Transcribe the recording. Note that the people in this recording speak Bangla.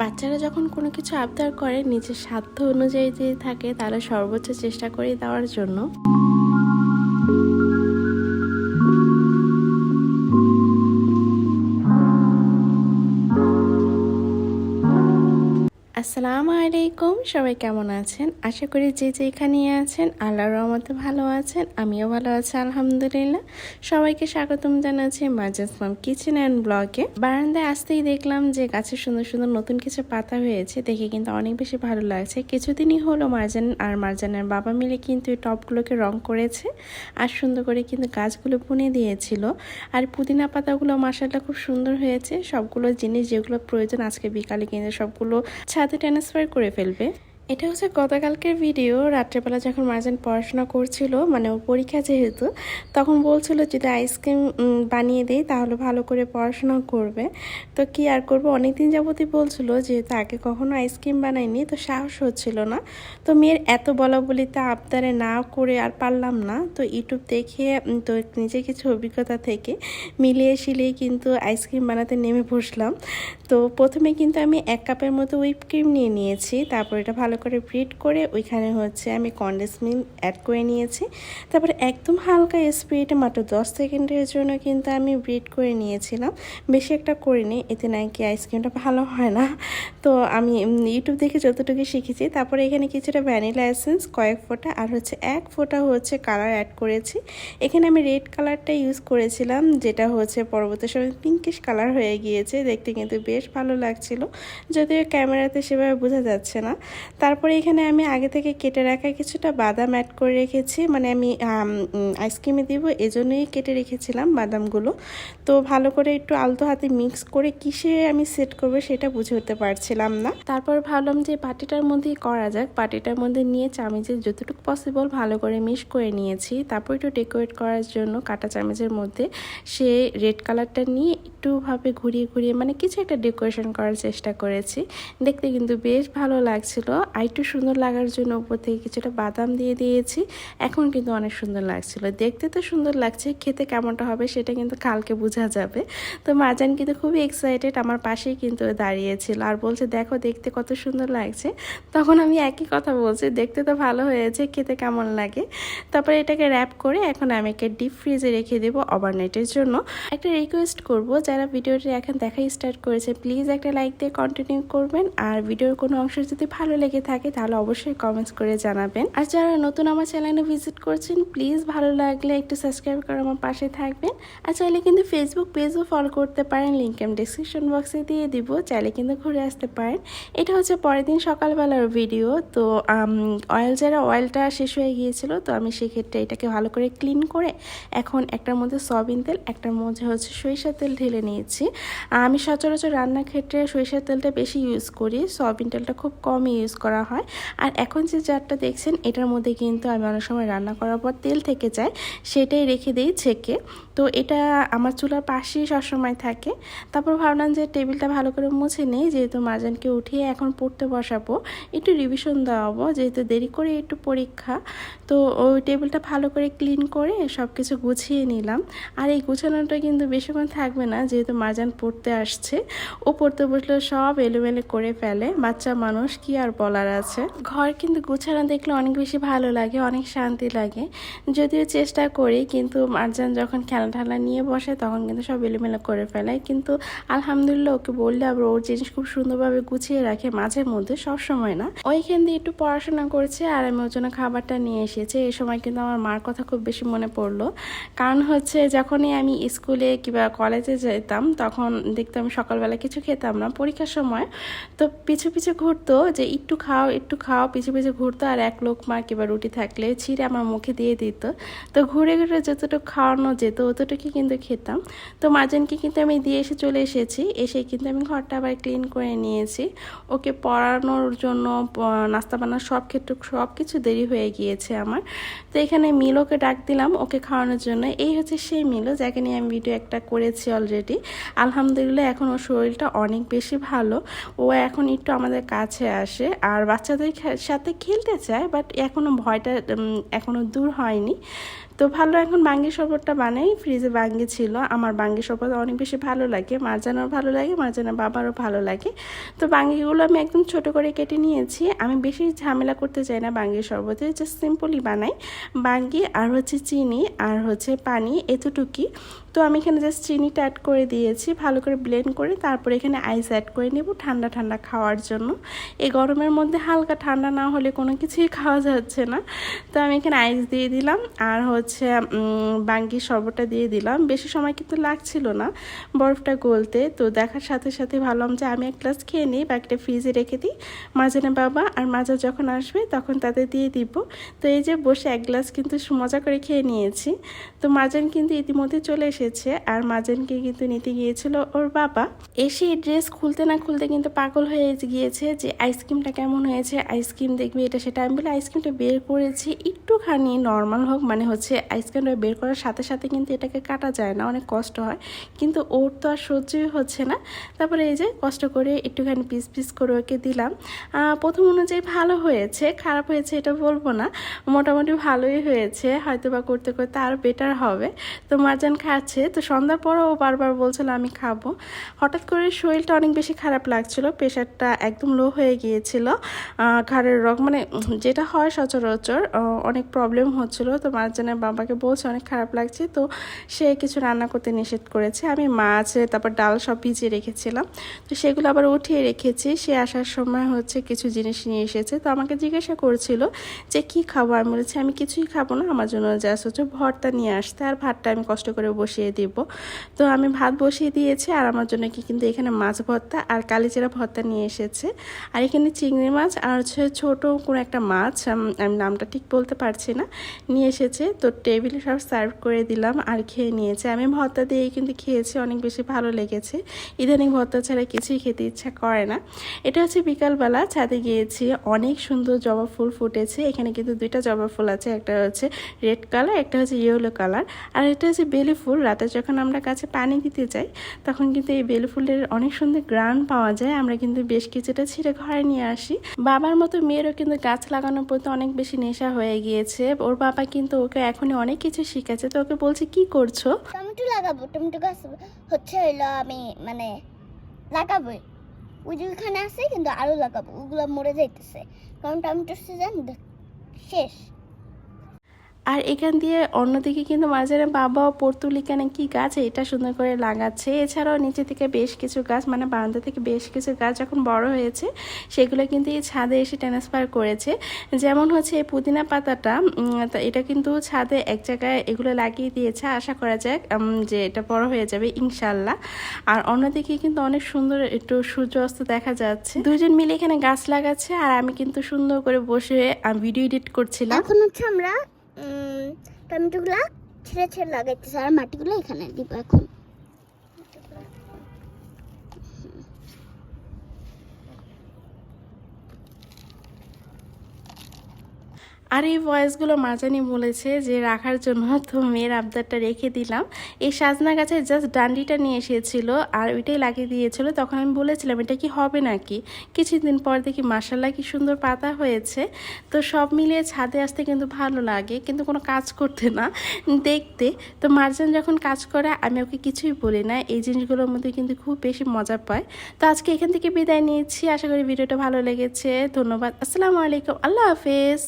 বাচ্চারা যখন কোনো কিছু আবদার করে, নিজের সাধ্য অনুযায়ী যে থাকে তারা সর্বোচ্চ চেষ্টা করে দেওয়ার জন্য। আসসালামু আলাইকুম, সবাই কেমন আছেন? আশা করি যে যেখানে আছেন, আল্লাহর রহমতে ভালো আছেন, আমিও ভালো আছি, আলহামদুলিল্লাহ। সবাইকে স্বাগতম জানাচ্ছি মাম কিচেন অ্যান্ড ব্লগে। বারান্দায় আসতেই দেখলাম যে গাছের সুন্দর সুন্দর নতুন কিছু পাতা হয়েছে, দেখে কিন্তু অনেক বেশি ভালো লাগছে। কিছুদিনই হলো মার্জান আর মার্জানের বাবা মিলে কিন্তু এই টপগুলোকে রং করেছে আর সুন্দর করে কিন্তু গাছগুলো বুনে দিয়েছিল। আর পুদিনা পাতাগুলো মাসাল্লাহ খুব সুন্দর হয়েছে। সবগুলো জিনিস যেগুলো প্রয়োজন আজকে বিকালে কিন্তু সবগুলো ছাদে ট্রান্সফার করে ফেলবে। এটা হচ্ছে গতকালকের ভিডিও রাত্রেবেলা যখন মার্জান পড়াশোনা করছিল মানে ও পরীক্ষা যেহেতু, তখন বলছিল যদি আইসক্রিম বানিয়ে দিই, তাহলে ভালো করে পড়াশোনা করবে। তো কি আর করব? অনেকদিন যাবতই বলছিল, যেহেতু আগে কখনো আইসক্রিম বানাইনি, তো সাহস হচ্ছিল না। তো মেয়ের এত বলা বলিতে আবদারে না করে আর পারলাম না। তো ইউটিউব দেখে তো নিজের কিছু অভিজ্ঞতা থেকে মিলিয়ে শিলিয়ে কিন্তু আইসক্রিম বানাতে নেমে বসলাম। তো প্রথমে কিন্তু আমি এক কাপের মতো হুইপ ক্রিম নিয়ে নিয়েছি, তারপর এটা ভালো করে ব্রিড করে ওইখানে হচ্ছে আমি কন্ডেন্স মিল্ক অ্যাড করে নিয়েছি। তারপরে একদম হালকা স্পিডে মাত্র দশ সেকেন্ডের জন্য কিন্তু আমি ব্রিড করে নিয়েছিলাম। বেশি একটা করিনি, এতে নাকি আইসক্রিমটা ভালো হয় না। তো আমি ইউটিউব দেখে যতটুকু শিখেছি, তারপরে এখানে কিছুটা ভ্যানিলা এসেন্স কয়েক ফোঁটা, আর হচ্ছে এক ফোঁটা হচ্ছে কালার অ্যাড করেছি। এখানে আমি রেড কালারটা ইউজ করেছিলাম, যেটা হচ্ছে পরবর্তী সময় পিঙ্কিশ কালার হয়ে গিয়েছে। দেখতে কিন্তু বেশ ভালো লাগছিল, যদিও ক্যামেরাতে সেভাবে বোঝা যাচ্ছে না। তারপরে এখানে আমি আগে থেকে কেটে রাখা কিছুটা বাদাম অ্যাড করে রেখেছি। মানে আমি আইসক্রিমে দিব, এজন্যই কেটে রেখেছিলাম বাদামগুলো। তো ভালো করে একটু আলতো হাতে মিক্স করে কিসে আমি সেট করব সেটা বুঝে উঠতে পারছিলাম না। তারপর ভাবলাম যে পাটিটার মধ্যেই করা যাক। পাটিটার মধ্যে নিয়ে চামিচের যতটুকু পসিবল ভালো করে মিক্স করে নিয়েছি। তারপর একটু ডেকোরেট করার জন্য কাটা চামিচের মধ্যে সে রেড কালারটা নিয়ে একটুভাবে ঘুরিয়ে ঘুরিয়ে মানে কিছু একটা ডেকোরেশন করার চেষ্টা করেছি। দেখতে কিন্তু বেশ ভালো লাগছিল। আর একটু সুন্দর লাগার জন্য উপর থেকে কিছুটা বাদাম দিয়ে দিয়েছি। এখন কিন্তু অনেক সুন্দর লাগছিল। দেখতে তো সুন্দর লাগছে, খেতে কেমনটা হবে সেটা কিন্তু কালকে বোঝা যাবে। তো মাজান কিন্তু খুবই এক্সাইটেড আমার পাশেই কিন্তু দাঁড়িয়েছিল আর বলছে, দেখো, দেখতে কত সুন্দর লাগছে। তখন আমি একই কথা বলছি, দেখতে তো ভালো হয়েছে, খেতে কেমন লাগে? তারপরে এটাকে র্যাপ করে এখন আমি একে ডিপ ফ্রিজে রেখে দেবো ওভারনাইটের জন্য। একটা রিকোয়েস্ট করব, যারা ভিডিওটি এখন দেখাই স্টার্ট করেছে প্লিজ একটা লাইক দিয়ে কন্টিনিউ করবেন। আর ভিডিওর কোনো অংশ যদি ভালো লেগে থাকে, তাহলে অবশ্যই কমেন্টস করে জানাবেন। আর যারা নতুন আমার চ্যানেলে ভিজিট করছেন প্লিজ ভালো লাগলে একটু সাবস্ক্রাইব করে আমার পাশে থাকবেন। আর চাইলে কিন্তু ফেসবুক পেজও ফলো করতে পারেন লিঙ্ক আমি ডিসক্রিপশন বক্সে দিয়ে দিব, চাইলে কিন্তু ঘুরে আসতে পারেন। এটা হচ্ছে পরের দিন সকালবেলার ভিডিও তো অয়েল যারা অয়েলটা শেষ হয়ে গিয়েছিল, তো আমি সেক্ষেত্রে এটাকে ভালো করে ক্লিন করে এখন একটার মধ্যে সয়াবিন তেল, একটার মধ্যে হচ্ছে সরিষার তেল ঢেলে নিয়েছি। আমি সচরাচর রান্নার ক্ষেত্রে সরিষার তেলটা বেশি ইউজ করি, সয়াবিন তেলটা খুব কম ইউজ করা হয়। আর এখন যে জারটা দেখছেন, এটার মধ্যে কিন্তু আমি অনেক সময় রান্না করার পর তেল থেকে যায়, সেটাই রেখে দিই ছেঁকে। তো এটা আমার চুলার পাশেই সবসময় থাকে। তারপর ভাবলাম যে টেবিলটা ভালো করে মুছে নেই, যেহেতু মাজানকে উঠিয়ে এখন পড়তে বসাবো। একটু রিভিশন দেওয়াবো, যেহেতু দেরি করে একটু পরীক্ষা। তো ওই টেবিলটা ভালো করে ক্লিন করে সব কিছু গুছিয়ে নিলাম। আর এই গুছানোটা কিন্তু বেশিক্ষণ থাকবে না, যেহেতু মাজান পড়তে আসছে। ও পড়তে বসলে সব এলোমেলো করে ফেলে, বাচ্চা মানুষ কি আর বলার আছে। ঘর কিন্তু গুছানো দেখলে অনেক বেশি ভালো লাগে, অনেক শান্তি লাগে। যদিও চেষ্টা করি, কিন্তু মারজান যখন খেলা ঠেলা নিয়ে বসে, তখন কিন্তু সব এলোমেলো করে ফেলে। কিন্তু আলহামদুলিল্লাহ ওকে বললে, আবার ওর জিনিস খুব সুন্দরভাবে গুছিয়ে রাখে মাঝে মধ্যে, সব সময় না। ওইখান দিয়ে একটু পড়াশোনা করছে আর আমি ওর জন্য খাবারটা নিয়ে এসেছি। এই সময় কিন্তু আমার মার কথা খুব বেশি মনে পড়ল। কারণ হচ্ছে, যখনই আমি স্কুলে কিংবা কলেজে যেতাম, তখন দেখতাম সকালবেলা কিছু খেতাম না। পরীক্ষার সময় তো পিছু পিছু ঘুরতো যে, একটু খাও একটু খাও। পিছু পিছু ঘুরতো আর এক লোক মা কিংবা রুটি থাকলে ছিঁড়ে আমার মুখে দিয়ে দিত। তো ঘুরে ঘুরে যতটুকু খাওয়ানো যেত অতটুকু কিন্তু খেতাম। তো মাজানকে কিন্তু আমি দিয়ে এসে চলে এসেছি। এসে কিন্তু আমি ঘরটা আবার ক্লিন করে নিয়েছি। ওকে পড়ানোর জন্য নাস্তা বানানোর সব ক্ষেত্রে সব কিছু দেরি হয়ে গিয়েছে আমার। তো এখানে মিলোকে ডাক দিলাম ওকে খাওয়ানোর জন্য। এই হচ্ছে সেই মিলো যাকে নিয়ে আমি ভিডিও একটা করেছি অলরেডি আলহামদুলিল্লাহ এখন ওর শরীরটা অনেক বেশি ভালো। ও এখন একটু আমাদের কাছে আসে। আর বাচ্চাদের সাথে খেলতে চায় বাট এখনও ভয়টা এখনও দূর হয়নি। তো ভালো, এখন বাঙ্গি শরবতটা বানাই ফ্রিজে বাঙ্গি ছিল। আমার বাঙ্গি শরবত অনেক বেশি ভালো লাগে মারজানোর ভালো লাগে মারজানের বাবারও ভালো লাগে। তো বাঙ্গিগুলো আমি একদম ছোট করে কেটে নিয়েছি। আমি বেশি ঝামেলা করতে চাই না বাঙ্গি শরবতে জাস্ট সিম্পলই বানাই। বাঙ্গি আর হচ্ছে চিনি আর হচ্ছে পানি, এতটুকুই। তো আমি এখানে জাস্ট চিনিটা অ্যাড করে দিয়েছি, ভালো করে ব্লেন্ড করে তারপরে এখানে আইস অ্যাড করে নেব ঠান্ডা ঠান্ডা খাওয়ার জন্য। এই গরমের মধ্যে হালকা ঠান্ডা না হলে কোনো কিছুই খাওয়া যাচ্ছে না। তো আমি এখানে আইস দিয়ে দিলাম আর হচ্ছে বাঙ্গি শরবতটা দিয়ে দিলাম। বেশি সময় কিন্তু লাগছিল না বরফটা গলতে। তো দেখার সাথে সাথে ভাবলাম যে আমি এক গ্লাস খেয়ে নিই, বাকিটা ফ্রিজে রেখে দিই। মাঝানে বাবা আর মাজা যখন আসবে তখন তাদের দিয়ে দিব। তো এই যে বসে এক গ্লাস কিন্তু মজা করে খেয়ে নিয়েছি। তো মাজান কিন্তু ইতিমধ্যে চলে এসেছে আর মাজানকে কিন্তু নিতে গিয়েছিল ওর বাবা। এসে ড্রেস খুলতে না খুলতে কিন্তু পাগল হয়ে গিয়েছে যে আইসক্রিমটা কেমন হয়েছে, আইসক্রিম দেখবে এটা সেটা। আমি বলে, আইসক্রিমটা বের করেছি, একটুখানি নর্মাল হোক মানে হচ্ছে আইসক্রিমটা বের করার সাথে সাথে কিন্তু এটাকে কাটা যায় না, অনেক কষ্ট হয়। কিন্তু ওর তো আর সহ্যই হচ্ছে না। তারপরে এই যে কষ্ট করে একটুখানি পিস পিস করে ওকে দিলাম। প্রথম অনুযায়ী ভালো হয়েছে, খারাপ হয়েছে এটা বলব না। মোটামুটি ভালোই হয়েছে হয়তো বা করতে করতে আরও বেটার হবে। তো মারজান খাচ্ছে তো সন্ধ্যার পরও ও বারবার বলছিল, আমি খাব। হঠাৎ করে শরীরটা অনেক বেশি খারাপ লাগছিল, প্রেশারটা একদম লো হয়ে গিয়েছিল। ঘাড়ের রোগ মানে যেটা হয় সচরাচর অনেক প্রবলেম হচ্ছিল। তো মারজানের বাবাকে বলছে, অনেক খারাপ লাগছে। তো সে কিছু রান্না করতে নিষেধ করেছে। আমি মাছ, তারপর ডাল সব ভিজিয়ে রেখেছিলাম। তো সেগুলো আবার উঠিয়ে রেখেছি। সে আসার সময় হচ্ছে কিছু জিনিস নিয়ে এসেছে। তো আমাকে জিজ্ঞাসা করছিল যে, কি খাব? আমি বলেছি, আমি কিছুই খাব না। আমার জন্য জাস্ট হচ্ছে ভর্তা নিয়ে আসতে। আর ভাতটা আমি কষ্ট করে বসিয়ে দিব। তো আমি ভাত বসিয়ে দিয়েছি আর আমার জন্য কি কিন্তু এখানে মাছ ভর্তা আর কালিজিরা ভর্তা নিয়ে এসেছে। আর এখানে চিংড়ি মাছ আর হচ্ছে ছোটো কোনো একটা মাছ আমি নামটা ঠিক বলতে পারছি না, নিয়ে এসেছে। তো টেবিলে সব সার্ভ করে দিলাম আর খেয়ে নিয়েছে। আমি ভর্তা দিয়েই কিন্তু খেয়েছি, অনেক বেশি ভালো লেগেছে। ইদানিং ভর্তা ছাড়া কিছুই খেতে ইচ্ছা করে না। এটা হচ্ছে বিকালবেলা, ছাদে গিয়েছি, অনেক সুন্দর জবা ফুল ফুটেছে। এখানে কিন্তু দুইটা জবা ফুল আছে, একটা হচ্ছে রেড কালার, একটা হচ্ছে ইয়েলো কালার। আর এটা হচ্ছে বেলি ফুল রাতে যখন আমরা কাছে পানি দিতে যাই, তখন কিন্তু এই বেলি ফুলের অনেক সুন্দর গ্রান পাওয়া যায়। আমরা কিন্তু বেশ কিছুটা ছিঁড়ে ঘরে নিয়ে আসি। বাবার মতো মেয়েরও কিন্তু গাছ লাগানোর প্রতি অনেক বেশি নেশা হয়ে গিয়েছে। ওর বাবা কিন্তু ওকে এখনই অনেক কিছু শিখেছে তো ওকে বলছে, কি করছ? টমেটো লাগাবো, টমেটো গাছ হচ্ছে হইল আমি মানে লাগাবোই। ওই যে ওখানে আছে কিন্তু আরও লাগাবো, ওগুলো মরে যাইতেছে। কারণ টমেটোর সিজন শেষ। আর এখান দিয়ে অন্যদিকে কিন্তু মাঝারে বাবা ও পর্তুলিকানে কি গাছ? এটা সুন্দর করে লাগাচ্ছে। এছাড়াও নিচে থেকে বেশ কিছু গাছ মানে বারান্দা থেকে বেশ কিছু গাছ যখন বড় হয়েছে, সেগুলো কিন্তু এই ছাদে এসে ট্রান্সফার করেছে। যেমন হচ্ছে এই পুদিনা পাতাটা এটা কিন্তু ছাদে এক জায়গায় এগুলো লাগিয়ে দিয়েছে। আশা করা যাক যে এটা বড় হয়ে যাবে ইনশাল্লাহ আর অন্যদিকে কিন্তু অনেক সুন্দর একটু সূর্য অস্ত দেখা যাচ্ছে। দুজন মিলে এখানে গাছ লাগাচ্ছে, আর আমি কিন্তু সুন্দর করে বসে ভিডিও এডিট করছিলাম। এখন হচ্ছে আমরা টমেটোগুলা ছেড়ে ছেড়ে লাগাইতেছে আর মাটিগুলো এখানে দিব এখন। আর এই ভয়েসগুলো মাজানি বলেছে যে, রাখার জন্য তো মেয়ের আবদারটা রেখে দিলাম। এই সাজনা গাছের জাস্ট ডান্ডিটা নিয়ে এসেছিল আর ওইটাই লাগিয়ে দিয়েছিল। তখন আমি বলেছিলাম, এটা কি হবে নাকি? কিছুদিন পর দেখি মাসাল্লা কি সুন্দর পাতা হয়েছে। তো সব মিলিয়ে ছাদে আসতে কিন্তু ভালো লাগে, কিন্তু কোনো কাজ করতে না, দেখতে। তো মার্জান যখন কাজ করে, আমি ওকে কিছুই বলি না। এই জিনিসগুলোর মধ্যে কিন্তু খুব বেশি মজা পায়। তো আজকে এখান থেকে বিদায় নিয়েছি আশা করি ভিডিওটা ভালো লেগেছে। ধন্যবাদ। আসসালামু আলাইকুম। আল্লাহ হাফেজ।